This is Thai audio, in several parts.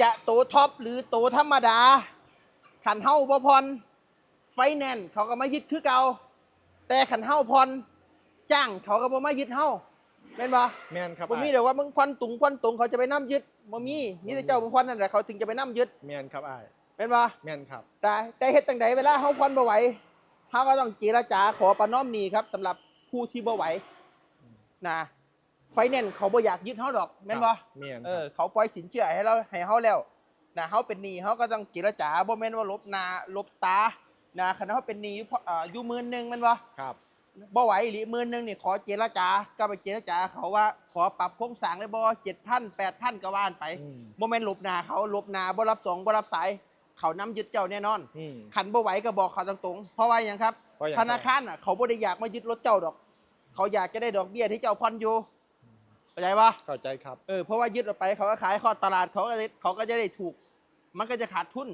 จะโตท็อปหรือโตธรรมดาขันเฮาบ่พรไฟแนนซ์เขาก็มายึดคือเก่าแต่ขันเฮาพรจ้างเขาก็บ่มายึดเฮาแม่นบ่แม่นครับบ่มีอ้ายเดี๋ยวว่ามึงพรตุงพรตุงเขาจะไปนํยึดบ่มีมีแต่เจ้าบ่พรนั่นแหละเขาถึงจะไปนํยึดแม่นครับอ้ายแม่นบ่แม่นครับ แต่แต่เฮ็ดจังไดเวลาเฮาพรบ่ไหวเฮาก็ต้องเจรจาขอประนอมหนี้ครับสำหรับผู้ที่บ่ไหวนะ ไฟแนนซ์เขาบ่อยากยึดเฮาดอกแม่นบ่แม่นเอคอรับเขาปล่อยสินเชื่อให้เราให้เขาแล้วนะเขาเป็นหนี้เขาก็ต้องเจรจาบ่แม่นว่าลบหนาลบตานะคันเขาเป็นหนี้อยู่เพราะอ่าอยู่หมื่นหนึงแมันบ่ครับบ่ไหวหรือหมื่นหนึงนี่ขอเจรจาก็ไปเจรจาเขาว่าขอปรับโครงสร้างได้บ่7,000 8,000ก็ว่านไปอืมบ่แม่นลบหนาเขาลบหนาบ่รับสองบ่รับสายเขานํยึดเจ้าแน่นอนอืมคันบ่ไหวก็บอกเขาตรงๆเพราะว่าหยังครับเพราะอย่างธนาคารน่ะเขาบ่ได้อยากมายึดรถเจ้าดอก เขาอยากจะได้ดอกเบี้ยที่เจ้าผ่อนอยู่ เข้าใจปะเข้าใจครับ เออเพราะว่ายึดออกไปเขาก็ขายข้อตลาดเขาก็จะเขาก็จะได้ถูก มันก็จะขาดทุน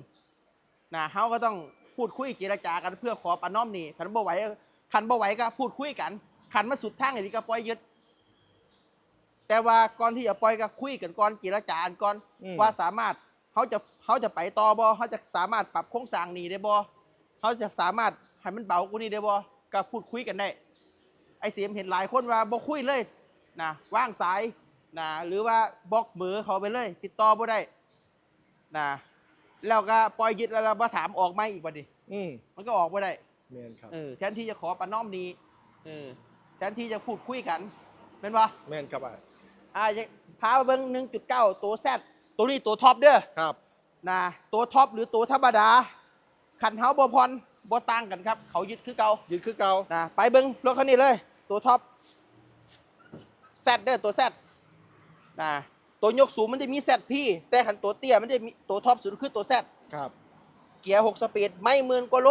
นะเขาก็ต้องพูดคุยเจรจากันเพื่อขอประนอมหนี่ขันบ่ไหวขันบ่ไหวก็พูดคุยกันขันมาสุดทางอย่างนี้ก็ปล่อยยึด แต่ว่าก่อนที่จะปล่อยก็คุยกันก่อนเจรจากันก่อนอืม ว่าสามารถเขาจะเขาจะไปต่อบ่เขาจะสามารถปรับโครงสร้างหนี้ได้บ่เขาจะสามารถให้มันเบากว่านี้ได้บ่ก็พูดคุยกันได้ ไอ้เสียมเห็นหลายคนว่าบ่คุยเลย นะว่างสายนะหรือว่าบล็อกเบอร์เขาไปเลย ติดต่อบ่ได้นะแล้วก็ปล่อยยึดแล้วเรามาถามออกไหมอีกบัดนี้อืมมันก็ออกบ่ได้แม่นครับเออแทนที่จะขอประนอมนี้เออแทนที่จะพูดคุยกันเป็นว่าแม่นครับอ้ายอ่าจะพาไปเบิ่ง1.9ตัวแซดตัวนี้ตัวท็อปเด้อครับนะตัวท็อปหรือตัวธรรมดาคันเฮาบ่พรบ่ต่างกันครับ เขายึดคือเก่ายืนคือเก่านะไปเบิ้งรถคันนี้เลย ตัวท็อป แซดเด้อตัวแซดนะตัวยกสูงมันจะมีแซดพี่แต่ขันตัวเตี้ยมันจะมีตัวท็อปสุดคือตัวแซดครับ เกียร์หกสปีดไม่หมื่นกว่าโล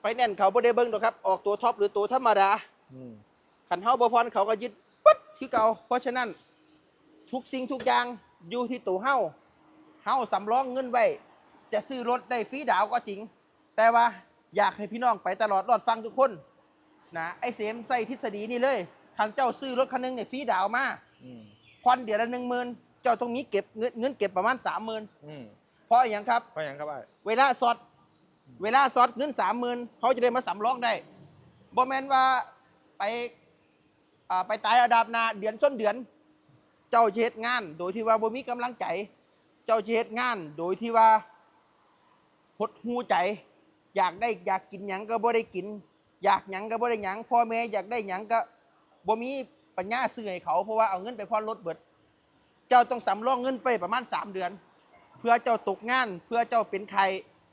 ไฟแนนซ์เขาบ่ได้เบิ้งดอกครับ ออกตัวท็อปหรือตัวธรรมดาอืมขันเฮาบ่พรเขาก็ยึดปึ๊ดคือเก่าเพราะฉะนั้น ทุกสิ่งทุกอย่างอยู่ที่ตัวเฮาเฮาสำรองเงินไว้จะซื้อรถได้ฟรีดาวก็จริง แต่ว่าอยากให้พี่น้องไปตลอดรอดฟังทุกคน นะไอ้เสมใส่ทฤษฎีนี่เลยคันเจ้าซื้อรถคันหนึงเนี่ยฟรีดาวมาอืมผ่อนเดือนละหนึ่งหมื่นเจ้าต้องมีเก็บเงินเงินเก็บประมาณสามหมื่นอืมเพราะอย่างครับเพราะอย่างครับอ้ายเวลาสอดเวลาสอดเงินสามหมื่นเขาจะได้มาสำรองได้บ่แมนว่าไปอ่าไปตายอาดาบหนาเดือนส้นเดือน เจ้าจะเฮ็ดงาน โดยที่ว่าบ่มีกำลังใจ เจ้าจะเฮ็ดงาน โดยที่ว่าหดหูใจ อยากได้อยากกินหยังก็บ่ได้กิน อยากหยังก็บ่ได้หยังพ่อแม่อยากได้หยังก็บ่มีปัญญาซื้อให้เขา เพราะว่าเอาเงินไปผ่อนรถเบิด เจ้าต้องสำรองเงินไปประมาณสามเดือน เพื่อเจ้าตกงาน เพื่อเจ้าเป็นไข้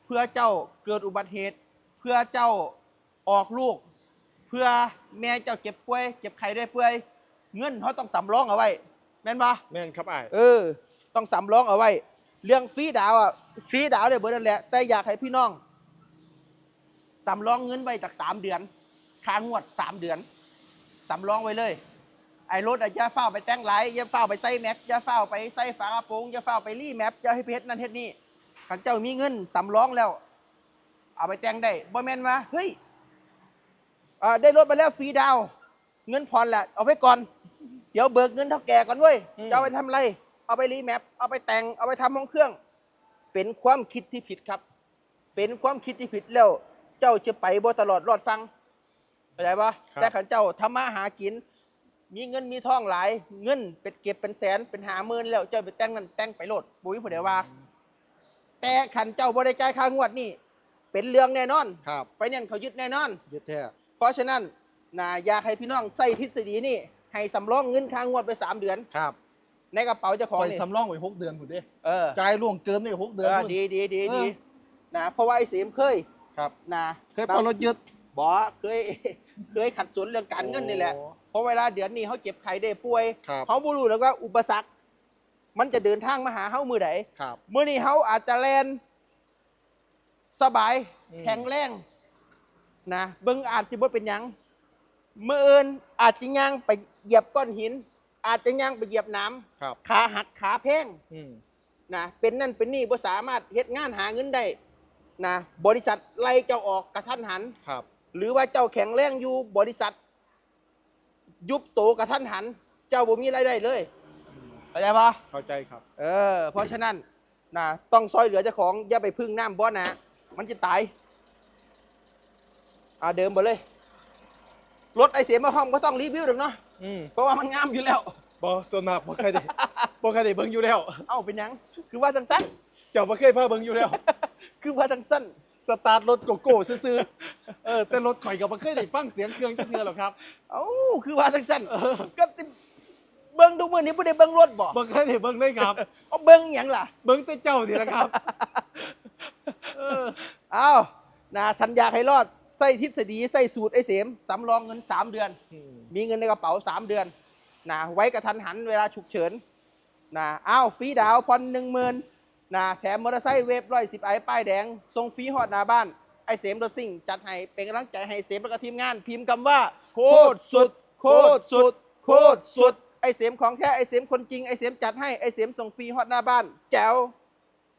เพื่อเจ้าเกิดอุบัติเหตุ เพื่อเจ้าออกลูก เพื่อแม่เจ้าเจ็บป่วย เจ็บไข้ได้ป่วย เงินเขาต้องสำรองเอาไว้แม่นปะแม่นครับอ้ายเออ ต้องสำรองเอาไว้ เรื่องฟรีดาวอะฟรีดาวเนี่ยเบิดนั่นแหละแต่อยากให้พี่น้อง สำรองเงินไว้จากสามเดือนค้างงวดสามเดือนสำรองไว้เลย ไอ้รถอะอย่าเฝ้าไปแต่งไลท์อย่าเฝ้าไปใส่แม็กอย่าเฝ้าไปใส่ฝากระโปรงอย่าเฝ้าไปรีแมปอย่าให้เพชรนั่นเฮ็ดนี่ขันเจ้ามีเงินสำรองแล้ว เอาไปแต่งได้บ่แม่นว่าเฮ้ยเอ่อได้รถมาแล้วฟรีดาวน์เงินผ่อนแหละเอาไว้ก่อน เดี๋ยวเบิกเงินเท่าแก่ก่อนเว้ยจะเอาไปทำอะไร เอาไปรีแมปเอาไปแต่งเอาไปทำห้องเครื่อง เป็นความคิดที่ผิดครับ เป็นความคิดที่ผิดแล้ว เจ้าจะไปบ่ตลอดรอดฟังเข้าใจปะแต่ขันเจ้าทำมาหากิน มีเงินมีทองหลาย เงินเป็นเก็บเป็นแสนเป็นหาหมื่นแล้วเจ้าไปแต่งนั่นแต่งไปโลดบุ้ยผู้ใดว่า แต่ขันเจ้าบ่ได้จ่ายค่างวดนี่เป็นเรื่องแน่นอนครับไฟแนนซ์เขายึดแน่นอน ยึดแท้เพราะฉะนั้นนะอยากให้พี่น้องใส่ทฤษฎีนี่ให้สำรองเงินค่างวดไปสามเดือน ครับในกระเป๋าเจ้าขคองอยนี่สำรองไว้หกเดือนผมดิเออ จ่ายล่วงเกินได้หกเดือนเออพุ่น ดีดีดีเออ ดีนะเพราะว่าไอ้เสีมเคย ครับ นะเคยปล่อยรถยึดบอเคยเคยขัดสนเรื่องการเงินนี่แหละโอ้เพราะเวลาเดือนนี้เขาเจ็บไข้ได้ป่วยครับเขาบ่รู้แล้วว่าอุปสรรค มันจะเดินทางมาหาเขามือไหนครับมือนี้เขาอาจจะแลนสบายอืมแข็งแรงนะเบิ่งอาจจะบ่เป็นหยังมืออื่นอาจจะย่างไปเหยียบก้อนหิน อาจจะย่างไปเหยียบน้ำครับขาหักขาแพงอืมนะเป็นนั่นเป็นนี่บ่สามารถเฮ็ดงานหาเงินได้ นะบริษัทไล่เจ้าออกกระทันหัน ครับ หรือว่าเจ้าแข็งแรงอยู่บริษัท ยุบโตกระทันหัน เจ้าบ่มีรายได้เลยเข้าใจปะเข้าใจครับ เออ เพราะฉะนั้นนะต้องซอยเหลือเจ้าของอย่าไปพึ่งน้ำบ่อนะมันจะตายอ่าเดิมหมดเลยรถไอเสียมาห้องก็ต้องรีวิวหรอกเนาะอืมเพราะว่ามันงามอยู่แล้ว บอส่วนมากบ่เคยได้บ่เคยได้เบิ่งอยู่แล้ว เอ้าเป็นหยัง คือว่าจังสั้นเจ้าบ่เคยพาเบิ่งอยู่แล้ว คือว่าจังสั้นสตาร์ทรถโกโก้ซื่อๆเออแต่รถข่อยก็บ่เคยได้ฟังเสียงเครื่องจักเทื่อหรอกครับ เอ้าคือว่าจังสั้นก็ติเบิ้งทุกมือนี้ไม่ได้เบิ้งรถบ่บ่เคยได้เบิ่งเลยครับเอาเบิ้งอหย่างล่ะ เบิ่งแต่เจ้านี่แหละครับเออเอ้านะทันอยากให้รอดใส่ทฤษฎีใส่สูตรไอเสมสำรองเงิน 3 เดือน มีเงินในกระเป๋า 3 เดือนนะไว้กระทันหันเวลาฉุกเฉินนะอ้าวฟรีดาวน์ผ่อนหนึ่งหมื่น นาแถมมอเตอร์ไซค์เวฟร้อยสิบไอป้ายแดงส่งฟรีฮอดหน้าบ้าน ไอเสมรถซิ่ง จัดให้เป็นกำลังใจให้เสมและก็ทีมงาน พิมพ์คำว่า โคตรสุด โคตรสุด โคตรสุด ไอเสมของแท้ไอเสมคนจริงไอเสมจัดให้ไอเสมส่งฟรีฮอดหน้าบ้าน แจ๋ว